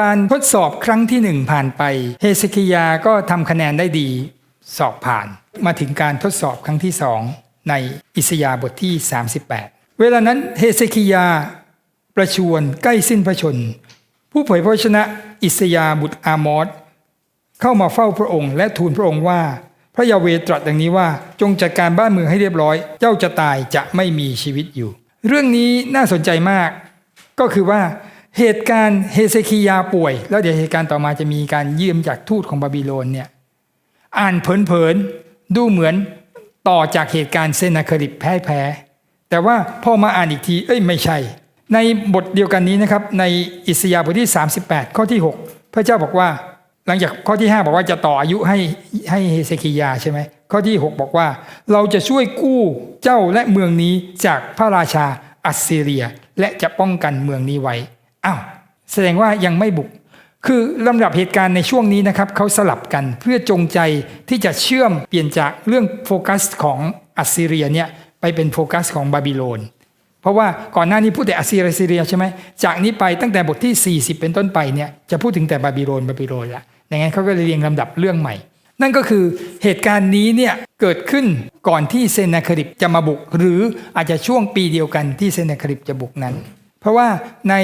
การทดสอบครั้งที่หนึ่งผ่านไป เฮเซคิยาก็ทำคะแนนได้ดี สอบผ่าน มาถึงการทดสอบครั้งที่สองในอิสยาบทที่ 38 เวลานั้นเฮเซคิยาประชวรใกล้สิ้นพระชน ผู้เผยพระวจนะอิสยาบุตรอามอสเข้ามาเฝ้าพระองค์ และทูลพระองค์ว่า พระยาเวตรัสดังนี้ว่าจงจัดการบ้านเมืองให้เรียบร้อย เจ้าจะตายจะไม่มีชีวิตอยู่ เรื่องนี้น่าสนใจมาก ก็คือว่า เหตุการณ์เฮเซคียาป่วย แล้วเดี๋ยวเหตุการณ์ต่อมาจะมีการเยี่มจากทูตของบาบิโลนเนี่ยอ่านเผินๆดูเหมือนต่อจากเหตุการณ์เซนาคริบแพ้แพ้แต่ว่าพอมาอ่านอีกทีเอ้ยไม่ใช่ ในบทเดียวกันนี้นะครับในอิสยาห์บทที่ 38 ข้อที่ 6 พระเจ้าบอกว่า หลังจากข้อที่ 5 บอกว่าจะต่ออายุให้ให้เฮเซคิยาใช่ไหมข้อที่ 6 บอกว่า เราจะช่วยกู้เจ้าและเมืองนี้จากพระราชาอัสซีเรีย และจะป้องกันเมืองนี้ไว้ อ้าวแสดงว่ายังไม่บุก คือลำดับเหตุการณ์ในช่วงนี้นะครับเขาสลับกันเพื่อจงใจที่จะเชื่อมเปลี่ยนจากเรื่องโฟกัสของอัสซีเรียเนี่ยไปเป็นโฟกัสของบาบิโลน เพราะว่าก่อนหน้านี้พูดแต่อัสซีเรียซีเรียใช่ไหมจากนี้ไปตั้งแต่บทที่ 40 เป็นต้นไปเนี่ยจะพูดถึงแต่บาบิโลนบาบิโลนละดังนั้นเขาก็เลยเรียงลำดับเรื่องใหม่ นั่นก็คือเหตุการณ์นี้เนี่ยเกิดขึ้นก่อนที่เซนาคริบจะมาบุก หรืออาจจะช่วงปีเดียวกันที่เซนาคริบจะบุกนั้น เพราะว่าใน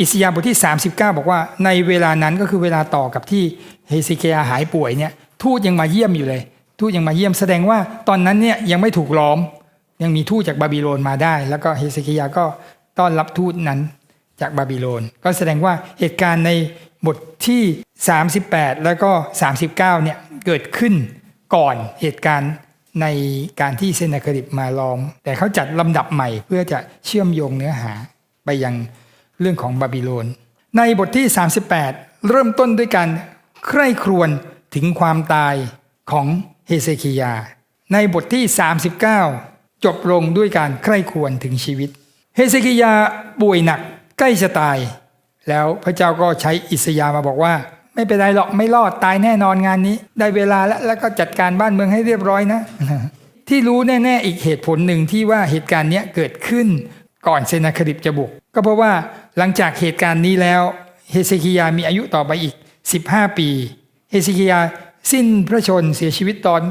อิสยาห์บทที่ 39 บอกว่าในเวลานั้นก็คือเวลาต่อกับที่เฮซิเคียหายป่วยเนี่ยทูตยังมาเยี่ยมอยู่เลย ทูตยังมาเยี่ยมแสดงว่าตอนนั้นเนี่ยยังไม่ถูกล้อม ยังมีทูตจากบาบิโลนมาได้ แล้วก็เฮซิเคียก็ต้อนรับทูตนั้นจากบาบิโลน ก็แสดงว่าเหตุการณ์ในบทที่ 38 แล้วก็ 39เนี่ยเกิดขึ้นก่อนเหตุการณ์ในการที่เซนาคริบมาล้อม แต่เขาจัดลำดับใหม่เพื่อจะเชื่อมโยงเนื้อหาไปยัง เรื่องของบาบิโลน ในบทที่ 38 เริ่มต้นด้วยการใคร่ครวญถึงความตายของเฮเซคิยา ในบทที่ 39 จบลงด้วยการใคร่ครวญถึงชีวิต เฮเซคิยาป่วยหนักใกล้จะตาย แล้วพระเจ้าก็ใช้อิสยามาบอกว่า ไม่เป็นไรหรอกไม่รอดตายแน่นอนงานนี้ ได้เวลาแล้วแล้วก็จัดการบ้านเมืองให้เรียบร้อยนะ ที่รู้แน่ ๆ อีกเหตุผลหนึ่งที่ว่าเหตุการณ์นี้เกิดขึ้นก่อนเซนาคริบจะบุก ก็เพราะว่า หลังจากเหตุการณ์นี้แล้วเฮเซคิยามีอายุต่อไปอีก 15 ปี เฮเซคิยาสิ้นพระชนเสียชีวิตตอน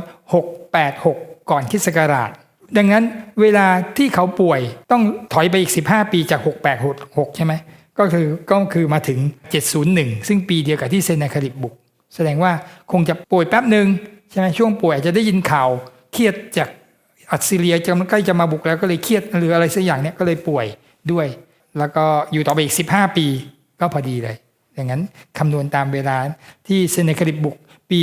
686 ก่อนคริสต์ศักราช ดังนั้นเวลาที่เขาป่วยต้องถอยไปอีก 15 ปีจาก 686 ใช่ไหมก็คือก็คือมาถึง 701 ซึ่งปีเดียวกับที่เซนาคริบบุก แสดงว่าคงจะป่วยแป๊บหนึ่งใช่ไหมช่วงป่วยอาจจะได้ยินข่าวเครียดจากอัสซีเรียจะใกล้จะมาบุกแล้วก็เลยเครียดหรืออะไรสักอย่างเนี้ยก็เลยป่วยด้วย แล้วก็อยู่ต่อไปอีก 15 ปีก็พอดีเลยอย่างนั้นคำนวณตามเวลาที่เซเนคริบบุกปี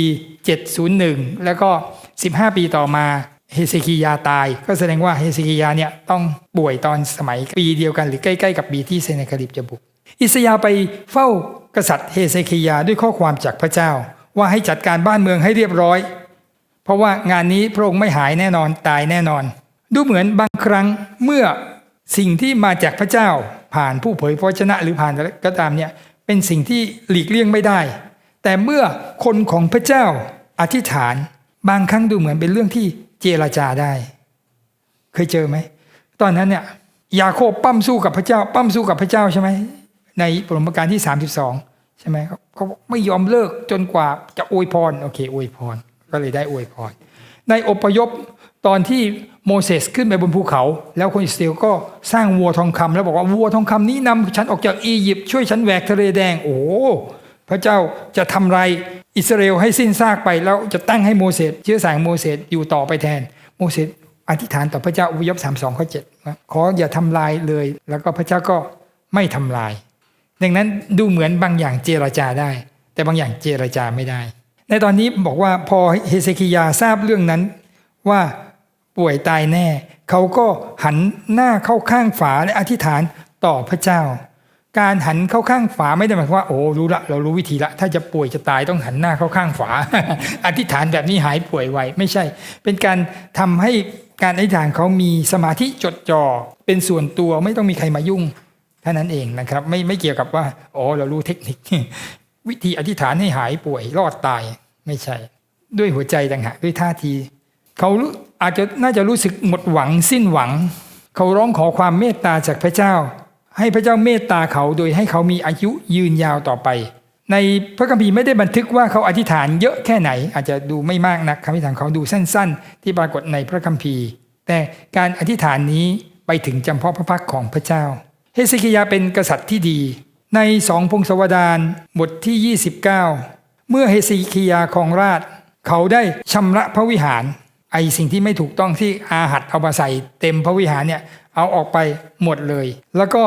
701 แล้วก็ 15 ปีต่อมาเฮเซคิยาตาย ก็แสดงว่าเฮเซคิยาเนี่ยต้องป่วยตอนสมัยปีเดียวกันหรือใกล้ๆกับปีที่เซเนคริบจะบุก อิสยาไปเฝ้ากษัตริย์เฮเซคิยาด้วยข้อความจากพระเจ้า ว่าให้จัดการบ้านเมืองให้เรียบร้อย เพราะว่างานนี้พระองค์ไม่หายแน่นอนตายแน่นอน ดูเหมือนบางครั้งเมื่อสิ่งที่มาจากพระเจ้า ผ่านผู้เผยพระวจนะหรือผ่านอะไรก็ตามเนี่ยเป็นสิ่งที่หลีกเลี่ยงไม่ได้ แต่เมื่อคนของพระเจ้าอธิษฐานบางครั้งดูเหมือนเป็นเรื่องที่เจรจาได้ เคยเจอไหม ตอนนั้นเนี่ยยาโคบปั้มสู้กับพระเจ้า ปั้มสู้กับพระเจ้าใช่ไหมในปรมการที่ 32 ใช่ไหมเขาเขาไม่ยอมเลิกจนกว่าจะอวยพรโอเคอวยพร ก็เลยได้อวยพร ในอพยพ ตอนที่โมเสสขึ้นไปบนภูเขา แล้วคนอิสราเอลก็สร้างวัวทองคำแล้วบอกว่าวัวทองคำนี้นำฉันออกจากอียิปต์ช่วยฉันแหวกทะเลแดง โอ้พระเจ้าจะทำไรอิสราเอลให้สิ้นซากไปแล้วจะตั้งให้โมเสสเชื้อสายโมเสสอยู่ต่อไปแทน โมเสสอธิษฐานต่อพระเจ้าอพยพสามสองข้อเจ็ดขออย่าทำลายเลย แล้วก็พระเจ้าก็ไม่ทำลาย ดังนั้นดูเหมือนบางอย่างเจรจาได้ แต่บางอย่างเจรจาไม่ได้ ในตอนนี้บอกว่าพอเฮเซคิยาทราบเรื่องนั้นว่า ป่วยตายแน่ เขาก็หันหน้าเข้าข้างฝาและอธิษฐานต่อพระเจ้า การหันเข้าข้างฝาไม่ได้หมายความว่าโอ้รู้ละเรารู้วิธีละ ถ้าจะป่วยจะตายต้องหันหน้าเข้าข้างฝา อธิษฐานแบบนี้หายป่วยไวไม่ใช่ เป็นการทำให้การอธิษฐานเขามีสมาธิจดจ่อเป็นส่วนตัวไม่ต้องมีใครมายุ่งท่านั้นเองนะครับ ไม่ไม่เกี่ยวกับว่าโอ้เรารู้เทคนิค วิธีอธิษฐานให้หายป่วยรอดตายไม่ใช่ ด้วยหัวใจต่างหากด้วยท่าที เขาอาจจะน่าจะรู้สึกหมดหวังสิ้นหวัง เขาร้องขอความเมตตาจากพระเจ้า ให้พระเจ้าเมตตาเขาโดยให้เขามีอายุยืนยาวต่อไป ในพระคัมภีร์ไม่ได้บันทึกว่าเขาอธิษฐานเยอะแค่ไหน อาจจะดูไม่มากนักคำอธิษฐานเขาดูสั้น ๆ ที่ปรากฏในพระคัมภีร์ แต่การอธิษฐานนี้ไปถึงจำเพาะพระพักของพระเจ้า เฮเซคิยาเป็นกษัตริย์ที่ดี ในสองพงศาวดารบทที่ 29 เมื่อเฮเซคิยาครองราช เขาได้ชำระพระวิหาร ไอสิ่งที่ไม่ถูกต้องที่อาหัดเอามาใส่เต็มพระวิหารเนี่ยเอาออกไปหมดเลย แล้วก็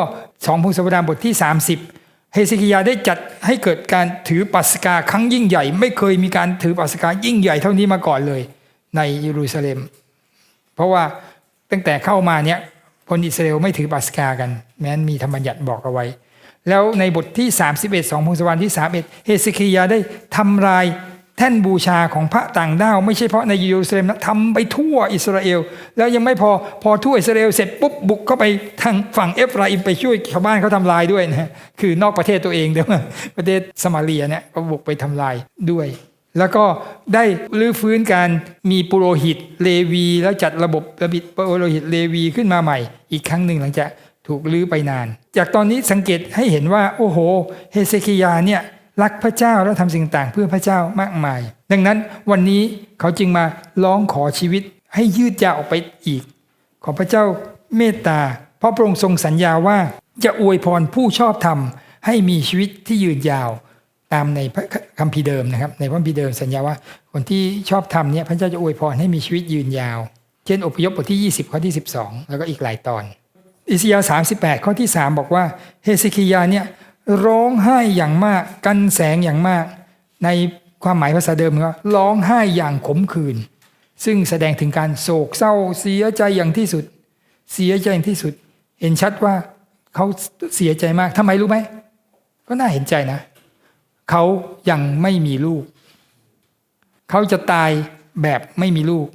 สองพงศาวดารบทที่ 30 เฮเซคิยาได้จัดให้เกิดการถือปัสกาครั้งยิ่งใหญ่ ไม่เคยมีการถือปัสกายิ่งใหญ่เท่านี้มาก่อนเลย ในเยรูซาเล็ม เพราะว่าตั้งแต่เข้ามาเนี่ยคนอิสราเอลไม่ถือปัสกากัน แม้นมีธรรมบัญญัติบอกเอาไว้ แล้วในบทที่ 31 2พงศวรรที่ 31 เฮเซคิยาได้ทำลาย แท่นบูชาของพระต่างด้าวไม่ใช่เพราะในเยรูซาเล็มนะทำไปทั่วอิสราเอล แล้วยังไม่พอพอทั่วอิสราเอลเสร็จปุ๊บบุกเข้าไปทางฝั่งเอฟราอิมไปช่วยชาวบ้านเขาทำลายด้วยนะคือนอกประเทศตัวเองเดี๋ยวประเทศสมาเรียเนี่ยก็บุกไปทำลายด้วย แล้วก็ได้รื้อฟื้นการมีปุโรหิตเลวี แล้วจัดระบบระบิดปุโรหิตเลวีขึ้นมาใหม่ อีกครั้งหนึ่งหลังจากถูกลื้อไปนาน จากตอนนี้สังเกตให้เห็นว่าโอ้โห เฮเซคิยาเนี่ย รักพระเจ้าและทำสิ่งต่างเพื่อพระเจ้ามากมาย ดังนั้นวันนี้เขาจึงมาร้องขอชีวิตให้ยืดยาวออกไปอีก ขอพระเจ้าเมตตา เพราะพระองค์ทรงสัญญาว่าจะอวยพรผู้ชอบธรรมให้มีชีวิตที่ยืนยาวตามในพระคัมภีร์เดิมนะครับ ในพระคัมภีร์เดิมสัญญาว่าคนที่ชอบทำเนี่ยพระเจ้าจะอวยพรให้มีชีวิตยืนยาว เช่นอพยพบทที่ 20 ข้อที่ 12 แล้วก็อีกหลายตอนอิสยาห์38 ข้อที่ 3 บอกว่าเฮเซคิยาเนี่ย ร้องไห้อย่างมาก กันแสงอย่างมาก ในความหมายภาษาเดิมก็ร้องไห้อย่างขมขื่นซึ่งแสดงถึงการโศกเศร้าเสียใจอย่างที่สุด เสียใจอย่างที่สุด เห็นชัดว่าเขาเสียใจมากทำไมรู้ไหมก็น่าเห็นใจนะเขายังไม่มีลูก เขาจะตายแบบไม่มีลูก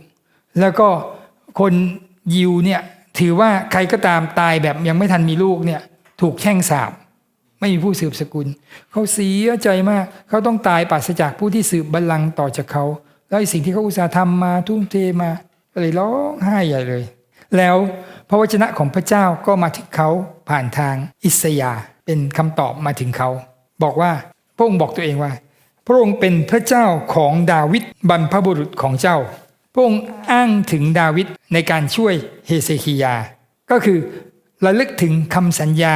แล้วก็คนยิวเนี่ยถือว่าใครก็ตามตายแบบยังไม่ทันมีลูกเนี่ยถูกแช่งสาบ ไม่มีผู้สืบสกุล เขาเสียใจมาก เขาต้องตายปราศจากผู้ที่สืบบัลลังก์ต่อจากเขา แล้วสิ่งที่เขาอุตส่าห์ทำมาทุ่มเทมาก็เลยร้องไห้ใหญ่เลย แล้วพระวจนะของพระเจ้าก็มาถึงเขาผ่านทางอิสยาเป็นคำตอบมาถึงเขา บอกว่าพระองค์บอกตัวเองว่า พระองค์เป็นพระเจ้าของดาวิดบรรพบุรุษของเจ้า พระองค์อ้างถึงดาวิดในการช่วยเฮเซคิยา ก็คือระลึกถึงคำสัญญา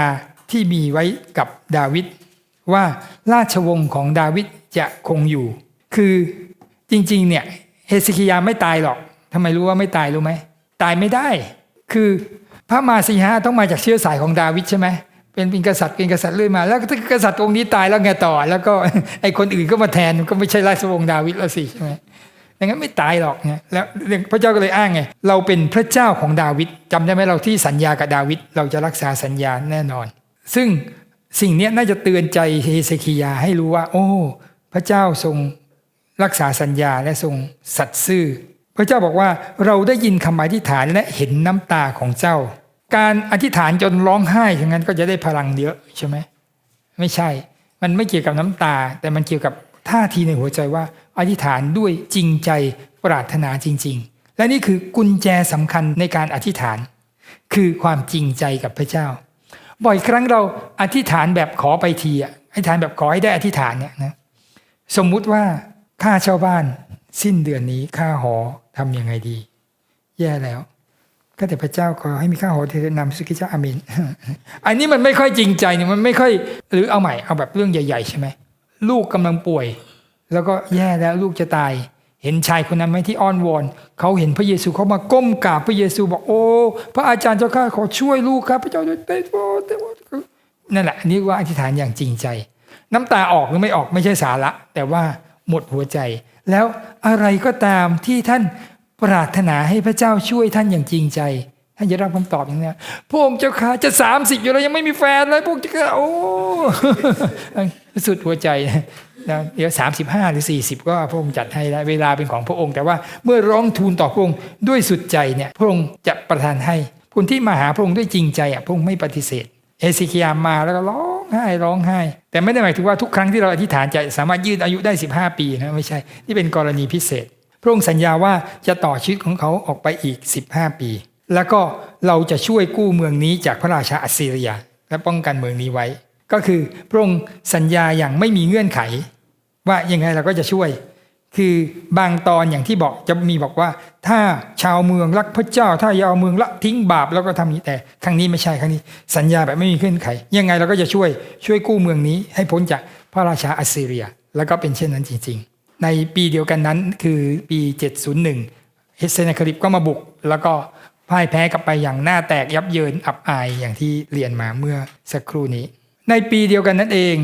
ที่มีไว้กับดาวิดว่าราชวงศ์ของดาวิดจะคงอยู่ คือจริงๆ เนี่ยเฮเซคิยาไม่ตายหรอกทำไมรู้ว่าไม่ตายรู้ไหมตายไม่ได้ คือพระมาสีฮะต้องมาจากเชื้อสายของดาวิดใช่ไหมเป็นเป็นกษัตริย์เป็นกษัตริย์เรื่อยมา แล้วถ้ากษัตริย์องค์นี้ตายแล้วไงต่อ แล้วก็ไอคนอื่นก็มาแทนก็ไม่ใช่ราชวงศ์ดาวิดแล้วสิใช่ไหมดังนั้นไม่ตายหรอกเนี่ยแล้วพระเจ้าก็เลยอ้างไงเราเป็นพระเจ้าของดาวิดจำได้ไหมเราที่สัญญากับดาวิดเราจะรักษาสัญญาแน่นอน ซึ่งสิ่งนี้น่าจะเตือนใจเฮเซคิยาให้รู้ว่า โอ้ พระเจ้าทรงรักษาสัญญาและทรงสัตย์ซื่อ พระเจ้าบอกว่าเราได้ยินคำอธิษฐานและเห็นน้ำตาของเจ้า การอธิษฐานจนร้องไห้อย่างนั้นก็จะได้พลังเยอะใช่ไหมไม่ใช่ มันไม่เกี่ยวกับน้ำตา แต่มันเกี่ยวกับท่าทีในหัวใจว่า อธิษฐานด้วยจริงใจปรารถนาจริง ๆ และนี่คือกุญแจสำคัญในการอธิษฐาน คือความจริงใจกับพระเจ้า บ่อยครั้งเราอธิษฐานแบบขอไปทีอะอธิษฐานแบบขอให้ได้อธิษฐานเนี่ยนะสมมุติว่าค่าเช่าบ้าน สิ้นเดือนนี้ค่าหอทำยังไงดี แย่แล้วก็แต่พระเจ้าขอให้มีค่าหอเทนำสุกิจาอามินอันนี้มันไม่ค่อยจริงใจเนี่ยมันไม่ค่อยหรือเอาใหม่เอาแบบเรื่องใหญ่ ๆ ใช่ไหมลูกกำลังป่วย แล้วก็แย่แล้วลูกจะตาย เห็นชายคนนั้นไหมที่อ้อนวอนเขาเห็นพระเยซูเขามาก้มกราบพระเยซูบอกโอ้พระอาจารย์เจ้าข้าขอช่วยลูกครับ พระเจ้าด้วยเตโปเตโปนั่นแหละนี่ว่าอธิษฐานอย่างจริงใจ น้ำตาออกหรือไม่ออกไม่ใช่สาระ แต่ว่าหมดหัวใจ แล้วอะไรก็ตามที่ท่านปรารถนาให้พระเจ้าช่วยท่านอย่างจริงใจ ท่านจะรับคำตอบอย่างนี้พระองค์เจ้าขาจะสามสิบอยู่แล้วยังไม่มีแฟนเลยพระองค์เจ้าขาโอ้สุดหัวใจนะเดี๋ยวสามสิบห้าหรือสี่สิบก็พระองค์จัดให้ได้เวลาเป็นของพระองค์ แต่ว่าเมื่อร้องทูลต่อพระองค์ด้วยสุดใจเนี่ยพระองค์จะประทานให้คนที่มาหาพระองค์ด้วยจริงใจอะพระองค์ไม่ปฏิเสธ เอซิคิยามาแล้วก็ร้องไห้ร้องไห้ แต่ไม่ได้หมายถึงว่าทุกครั้งที่เราอธิษฐานจะสามารถยืดอายุได้ 15 ปีนะไม่ใช่นี่เป็นกรณีพิเศษ พระองค์สัญญาว่าจะต่อชีวิตของเขาออกไปอีก 15 ปี แล้วก็เราจะช่วยกู้เมืองนี้จากพระราชาอัสซีเรีย และป้องกันเมืองนี้ไว้ ก็คือพระองค์สัญญาอย่างไม่มีเงื่อนไข ว่ายังไงเราก็จะช่วย คือบางตอนอย่างที่บอกจะมีบอกว่า ถ้าชาวเมืองรักพระเจ้า ถ้าอยาวเมืองละทิ้งบาปแล้วก็ทำนี้แต่ครั้งนี้ไม่ใช่ครั้งนี้ สัญญาแบบไม่มีเงื่อนไข ยังไงเราก็จะช่วยช่วยกู้เมืองนี้ ให้พ้นจากพระราชาอัสซีเรีย แล้วก็เป็นเช่นนั้นจริง ๆ ในปีเดียวกันนั้นคือปี 701เฮเซนาคริปก็มาบุกแล้วก็ พ่ายแพ้กลับไปอย่างหน้าแตกยับเยินอับอายอย่างที่เรียนมาเมื่อสักครู่นี้ ในปีเดียวกันนั่นเอง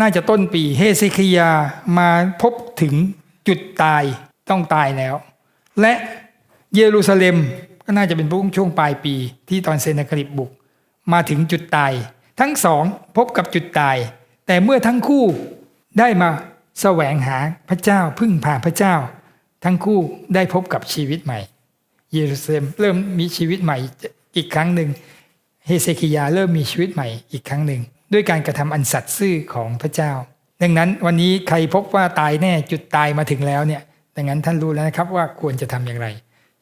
น่าจะต้นปีเฮเซคิยามาพบถึงจุดตายต้องตายแล้ว และเยรูซาเล็มก็น่าจะเป็นช่วงปลายปีที่ตอนเซนาคริปบุก มาถึงจุดตาย ทั้งสองพบกับจุดตาย แต่เมื่อทั้งคู่ได้มาแสวงหาพระเจ้าพึ่งพาพระเจ้า ทั้งคู่ได้พบกับชีวิตใหม่ เยรูซาเล็มเริ่มมีชีวิตใหม่อีกครั้งหนึ่งเฮเซคิยาเริ่มมีชีวิตใหม่อีกครั้งหนึ่ง ด้วยการกระทำอันสัตย์ซื่อของพระเจ้า ดังนั้นวันนี้ใครพบว่าตายแน่จุดตายมาถึงแล้วเนี่ยดังนั้นท่านรู้แล้วนะครับว่าควรจะทำอย่างไร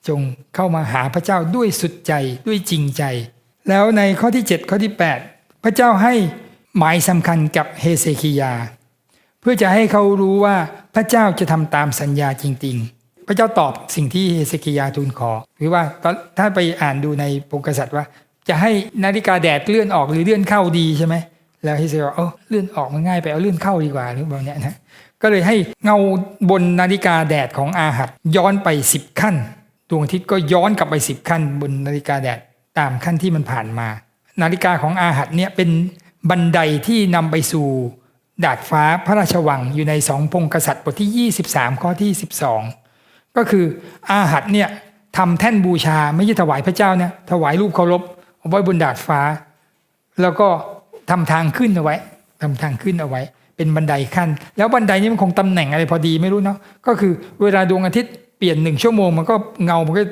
จงเข้ามาหาพระเจ้าด้วยสุดใจด้วยจริงใจ แล้วในข้อที่ 7 ข้อที่ 8 พระเจ้าให้หมายสำคัญกับเฮเซคิยา เพื่อจะให้เขารู้ว่าพระเจ้าจะทำตามสัญญาจริง ๆ ระเจ้าตอบสิ่งที่เฮเซคิยาทูลขอ หรือว่าถ้าไปอ่านดูในปกษัตริย์ว่า จะให้นาฬิกาแดดเลื่อนออกหรือเลื่อนเข้าดีใช่ไหมแล้วเฮเซคิยาเออเลื่อนออกมันง่ายไปเอาเลื่อนเข้าดีกว่าหรือแบบนี้นะก็เลยให้เงาบนนาฬิกาแดดของอาหัดย้อนไปสิบขั้นดวงอาทิตย์ก็ย้อนกลับไปสิบขั้น บนนาฬิกาแดดตามขั้นที่มันผ่านมา นาฬิกาของอาหัดเนี่ยเป็นบันไดที่นำไปสู่ดาดฟ้าพระราชวังอยู่ในสองพงกษัตริย์บทที่ 23 ข้อที่ 12 ก็คืออาหัดเนี่ยทำแท่นบูชาไม่ใช่ถวายพระเจ้านะถวายรูปเคารพเอาไว้บนดาดฟ้า แล้วก็ทำทางขึ้นเอาไว้ทำทางขึ้นเอาไว้ เป็นบันไดขั้น แล้วบันไดนี้มันคงตำแหน่งอะไรพอดีไม่รู้เนาะก็คือเวลาดวงอาทิตย์เปลี่ยนหนึ่งชั่วโมงมันก็เงามันก็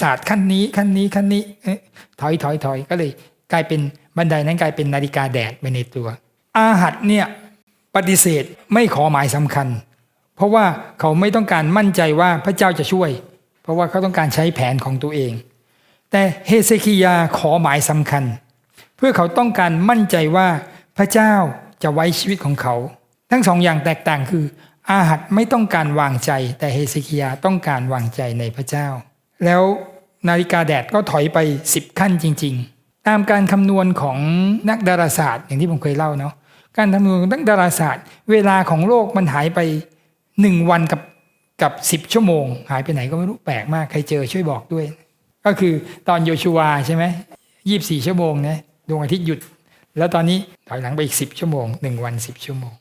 สาดขั้นนี้ขั้นนี้ขั้นนี้ถอยถอยถอยก็เลยกลายเป็นบันไดนั้นกลายเป็นนาฬิกาแดดไปในตัว อาหัดเนี่ยปฏิเสธไม่ขอหมายสำคัญ เพราะว่าเขาไม่ต้องการมั่นใจว่าพระเจ้าจะช่วย เพราะว่าเขาต้องการใช้แผนของตัวเอง แต่เฮเซคิยาขอหมายสำคัญ เพื่อเขาต้องการมั่นใจว่าพระเจ้าจะไว้ชีวิตของเขา ทั้งสองอย่างแตกต่างคือ อาหัดไม่ต้องการวางใจ แต่เฮเซคิยาต้องการวางใจในพระเจ้า แล้วนาฬิกาแดดก็ถอยไปสิบขั้นจริง ๆ ตามการคำนวณของนักดาราศาสตร์อย่างที่ผมเคยเล่าเนาะการคำนวณของนักดาราศาสตร์ เวลาของโลกมันหายไป หนึ่งวันกับกับสิบชั่วโมง หายไปไหนก็ไม่รู้แปลกมากใครเจอช่วยบอกด้วย ก็คือตอนโยชูวาใช่ไหมยี่บสี่ชั่วโมงนะดวงอาทิตย์หยุด แล้วตอนนี้ถอยหลังไปอีกสิบชั่วโมงหนึ่งวันสิบชั่วโมง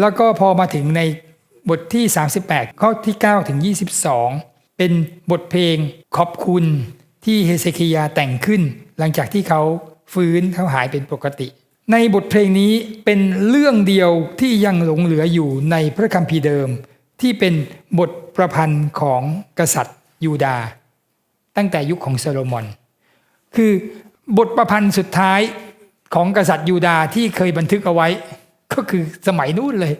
แล้วก็พอมาถึงในบทที่ 38 ข้อที่ 9 ถึง 22 เป็นบทเพลงขอบคุณที่เฮเซคิยาแต่งขึ้น หลังจากที่เขาฟื้นเขาหายเป็นปกติ ในบทเพลงนี้เป็นเรื่องเดียวที่ยังหลงเหลืออยู่ในพระคัมภีร์เดิม ที่เป็นบทประพันธ์ของกษัตริย์ยูดาห์ตั้งแต่ยุคของโซโลมอน คือบทประพันธ์สุดท้ายของกษัตริย์ยูดาห์ที่เคยบันทึกเอาไว้ ก็คือสมัยนู้นเลย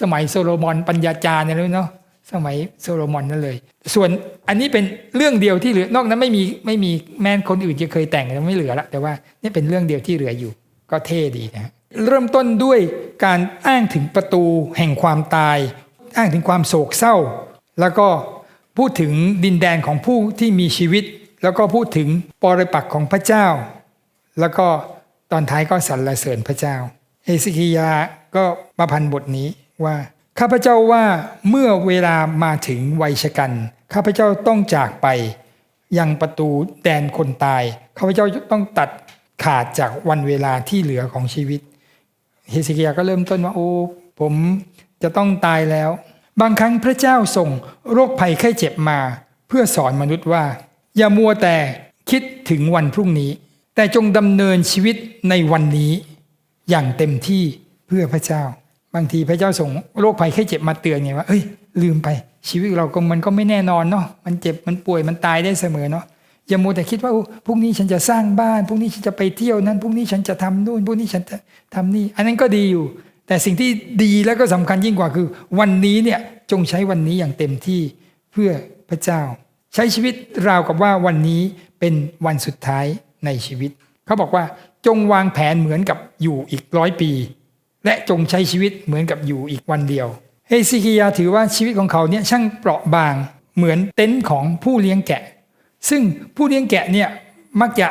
สมัยโซโลมอนปัญญาจารย์เนี่ยเลยเนาะสมัยโซโลมอนนั่นเลย ส่วนอันนี้เป็นเรื่องเดียวที่เหลือนอกนั้นไม่มีไม่มีแม้นคนอื่นจะเคยแต่งแล้วไม่เหลือละแต่ว่านี่เป็นเรื่องเดียวที่เหลืออยู่ ก็เท่ดีนะเริ่มต้นด้วยการอ้างถึงประตูแห่งความตาย อ้างถึงความโศกเศร้า แล้วก็พูดถึงดินแดนของผู้ที่มีชีวิต แล้วก็พูดถึงปรปักของพระเจ้า แล้วก็ตอนท้ายก็สรรเสริญพระเจ้าเฮสคิยาก็มาพันบทนี้ว่าข้าพเจ้าว่าเมื่อเวลามาถึงวัยชกันข้าพเจ้าต้องจากไป ยังประตูแดนคนตายข้าพเจ้าต้องตัด ขาดจากวันเวลาที่เหลือของชีวิตเฮสคิยาก็เริ่มต้นว่าโอ้ผมจะต้องตายแล้ว บางครั้งพระเจ้าส่งโรคภัยไข้เจ็บมา เพื่อสอนมนุษย์ว่า อย่ามัวแต่คิดถึงวันพรุ่งนี้ แต่จงดำเนินชีวิตในวันนี้ อย่างเต็มที่เพื่อพระเจ้า บางทีพระเจ้าส่งโรคภัยไข้เจ็บมาเตือนไงว่าเอ้ย ลืมไปชีวิตเราก็มันก็ไม่แน่นอนเนาะมันเจ็บมันป่วยมันตายได้เสมอเนาะ อย่ามัวแต่คิดว่าพรุ่งนี้ฉันจะสร้างบ้านพรุ่งนี้ฉันจะไปเที่ยวนั้นพรุ่งนี้ฉันจะทำนู่นพรุ่งนี้ฉันจะทำนี่ อันนั้นก็ดีอยู่ แต่สิ่งที่ดีแล้วก็สำคัญยิ่งกว่าคือ วันนี้เนี่ยจงใช้วันนี้อย่างเต็มที่เพื่อพระเจ้า ใช้ชีวิตราวกับว่าวันนี้เป็นวันสุดท้ายในชีวิต เขาบอกว่าจงวางแผนเหมือนกับอยู่อีกร้อยปี และจงใช้ชีวิตเหมือนกับอยู่อีกวันเดียว เฮซิกิยาถือว่าชีวิตของเขาเนี่ยช่างเปราะบางเหมือนเต็นท์ของผู้เลี้ยงแกะ ซึ่งผู้เลี้ยงแกะเนี่ยมักจะ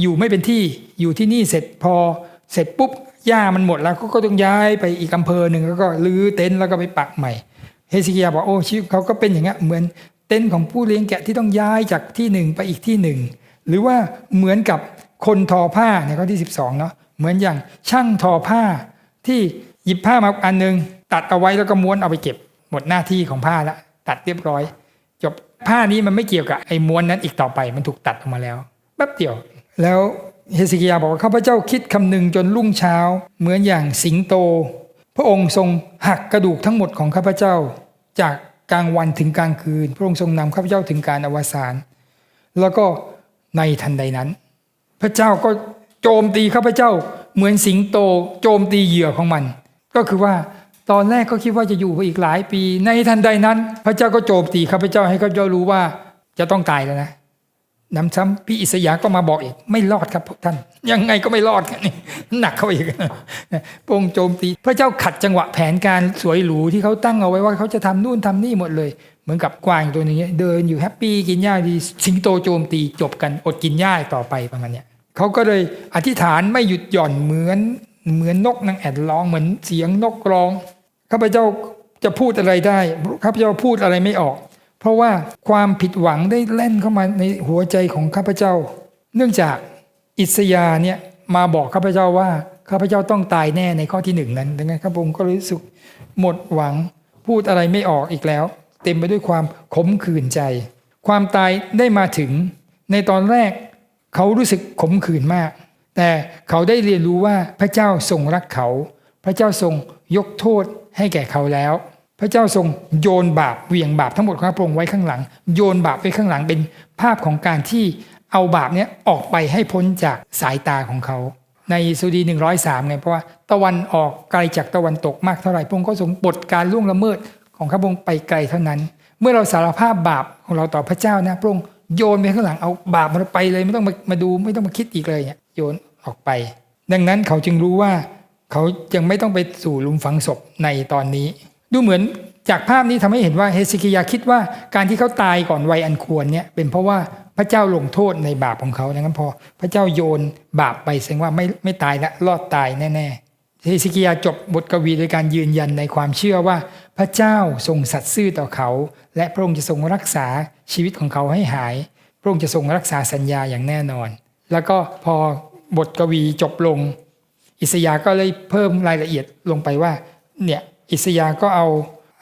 อยู่ไม่เป็นที่อยู่ที่นี่เสร็จพอเสร็จปุ๊บหญ้ามันหมดแล้วก็ต้องย้ายไปอีกอำเภอหนึ่งแล้วก็รื้อเต็นท์แล้วก็ไปปักใหม่ เฮซิกิยาบอกโอ้ชีวิตเขาก็เป็นอย่างเงี้ยเหมือนเต็นท์ของผู้เลี้ยงแกะที่ต้องย้ายจากที่หนึ่งไปอีกที่หนึ่งหรือว่าเหมือนกับคนทอผ้าในข้อที่ 12เนาะเหมือนอย่างช่างทอผ้า ที่หยิบผ้ามาอันหนึง ตัดเอาไว้แล้วก็ม้วนเอาไปเก็บ หมดหน้าที่ของผ้าละตัดเรียบร้อย จบผ้านี้มันไม่เกี่ยวกับไอ้ม้วนนั้นอีกต่อไปมันถูกตัดออกมาแล้วแป๊บเดียว แล้วเฮซิกิยาบอกว่าข้าพเจ้าคิดคำนึงจนรุ่งเช้า เหมือนอย่างสิงโต พระองค์ทรงหักกระดูกทั้งหมดของข้าพเจ้า จากกลางวันถึงกลางคืน พระองค์ทรงนำข้าพเจ้าถึงการอวสานแล้วก็ในทันใดนั้น พระเจ้าก็โจมตีข้าพเจ้า เหมือนสิงโต โจมตีเหยื่อของมัน ก็คือว่า ตอนแรกก็คิดว่าจะอยู่ไปอีกหลายปี ในทันใดนั้น พระเจ้าก็โจมตีข้าพเจ้าให้ข้าพเจ้ารู้ว่าจะต้องตายแล้วนะน้ำซ้ำพี่อิสยาห์ก็มาบอกอีก ไม่รอดครับพวกท่าน ยังไงก็ไม่รอดนี่หนักเข้าอีกพระองค์โจมตี พระเจ้าขัดจังหวะแผนการสวยหรูที่เขาตั้งเอาไว้ว่าเขาจะทำนู่นทำนี่หมดเลย เหมือนกับกวางตัวนี้เดินอยู่แฮปปี้กินหญ้าดีสิงโตโจมตีจบกันอดกินหญ้าต่อไปประมาณเนี้ยเขาก็เลยอธิษฐานไม่หยุดหย่อนเหมือนเหมือนนกนางแอ่นร้องเหมือนเสียงนกร้อง ข้าพเจ้าจะพูดอะไรได้ ข้าพเจ้าพูดอะไรไม่ออก เพราะว่าความผิดหวังได้แล่นเข้ามาในหัวใจของข้าพเจ้า เนื่องจากอิสยาเนี่ยมาบอกข้าพเจ้าว่าข้าพเจ้าต้องตายแน่ในข้อที่หนึ่งนั้นดังนั้นข้าพงศ์ก็รู้สึกหมดหวังพูดอะไรไม่ออกอีกแล้ว เต็มไปด้วยความขมขื่นใจ ความตายได้มาถึง ในตอนแรกเขารู้สึกขมขื่นมาก แต่เขาได้เรียนรู้ว่าพระเจ้าทรงรักเขา พระเจ้าทรงยกโทษ ให้แก่เขาแล้ว พระเจ้าทรงโยนบาปเหวี่ยงบาปทั้งหมดของพระองค์ไว้ข้างหลัง โยนบาปไว้ข้างหลังเป็นภาพของการที่เอาบาปเนี้ยออกไปให้พ้นจากสายตาของเขา ในสุดี103ไงเพราะว่าตะวันออกไกลจากตะวันตกมากเท่าไหร่พระองค์ก็ทรงปลดการล่วงละเมิดของพระองค์ไปไกลเท่านั้น เมื่อเราสารภาพบาปของเราต่อพระเจ้านะพระองค์โยนไปข้างหลังเอาบาปมันไปเลยไม่ต้องมามาดูไม่ต้องมาคิดอีกเลยเนี่ยโยนออกไป ดังนั้นเขาจึงรู้ว่า เขายังไม่ต้องไปสู่ลุมฝังศพในตอนนี้ ดูเหมือนจากภาพนี้ทำให้เห็นว่าเฮซิกิยาคิดว่าการที่เขาตายก่อนวัยอันควรเนี่ยเป็นเพราะว่าพระเจ้าลงโทษในบาปของเขาดังนั้นพอพระเจ้าโยนบาปไปแสดงว่าไม่ไม่ตายละรอดตายแน่ๆเฮซิกิยาจบบทกวีโดยการยืนยันในความเชื่อว่า พระเจ้าทรงสัตย์ซื่อต่อเขา และพระองค์จะทรงรักษาชีวิตของเขาให้หาย พระองค์จะทรงรักษาสัญญาอย่างแน่นอน แล้วก็พอบทกวีจบลง อิสยาห์ก็เลยเพิ่มรายละเอียดลงไปว่าเนี่ยอิสยาห์ก็เอา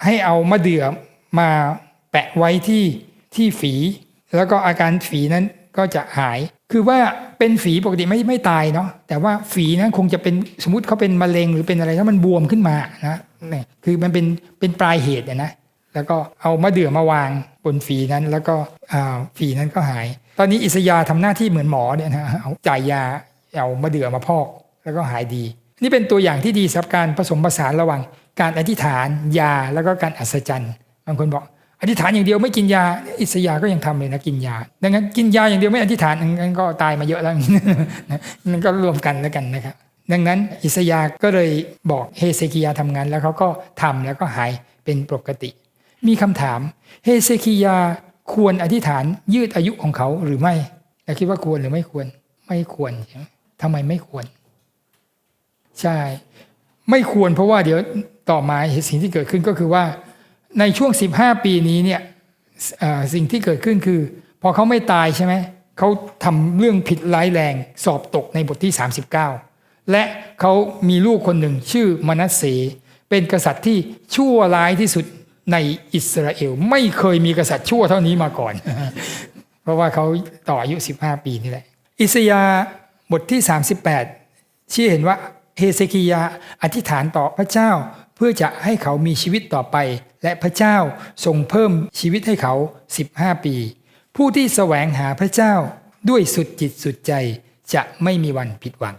ให้เอามะเดื่อมาแปะไว้ที่ที่ฝี แล้วก็อาการฝีนั้นก็จะหาย คือว่าเป็นฝีปกติไม่ไม่ตายเนาะแต่ว่าฝีนั้นคงจะเป็นสมมติเขาเป็นมะเร็งหรือเป็นอะไรถ้ามันบวมขึ้นมานะนี่คือมันเป็นเป็นปลายเหตุนะแล้วก็เอามะเดื่อมาวางบนฝีนั้นแล้วก็ฝีนั้นก็หาย ตอนนี้อิสยาห์ทำหน้าที่เหมือนหมอเนี่ยนะเอาจ่ายยาเอามะเดื่อมาพอก แล้วก็หายดี นี่เป็นตัวอย่างที่ดีสำหรับการผสมผสานระหว่าง การอธิษฐานยาแล้วก็การอัศจรรย์บางคนบอกอธิษฐานอย่างเดียวไม่กินยา อิสยาก็ยังทำเลยนะกินยา ดังนั้นกินยาอย่างเดียวไม่อธิษฐานงั้นก็ตายมาเยอะแล้วนั่นก็รวมกันแล้วกันนะครับ ดังนั้นอิสยาก็เลยบอกเฮเซคิยาทำงานแล้วเขาก็ทำแล้วก็หายเป็นปกติ มีคำถามเฮเซคิยาควรอธิษฐานยืดอายุของเขาหรือไม่เราคิดว่าควรหรือไม่ควร ไม่ควรใช่ไหมทำไมไม่ควร ใช่ ไม่ควรเพราะว่าเดี๋ยวต่อมาสิ่งที่เกิดขึ้นก็คือว่า ในช่วง 15 ปีนี้เนี่ยสิ่งที่เกิดขึ้นคือ พอเขาไม่ตายใช่ไหมเขาทำเรื่องผิดร้ายแรงสอบตกในบทที่ 39 และเขามีลูกคนหนึ่งชื่อมนัสเสเป็นกษัตริย์ที่ชั่วร้ายที่สุดในอิสราเอล ไม่เคยมีกษัตริย์ชั่วเท่านี้มาก่อน เพราะว่าเขาต่ออายุ 15 ปีนี่แหละ อิสยาบทที่ 38 ชี้เห็นว่า เฮเซคิยาอธิษฐานต่อพระเจ้า เพื่อจะให้เขามีชีวิตต่อไป และพระเจ้าทรงเพิ่มชีวิตให้เขา 15 ปี ผู้ที่แสวงหาพระเจ้าด้วยสุดจิตสุดใจจะไม่มีวันผิดหวัง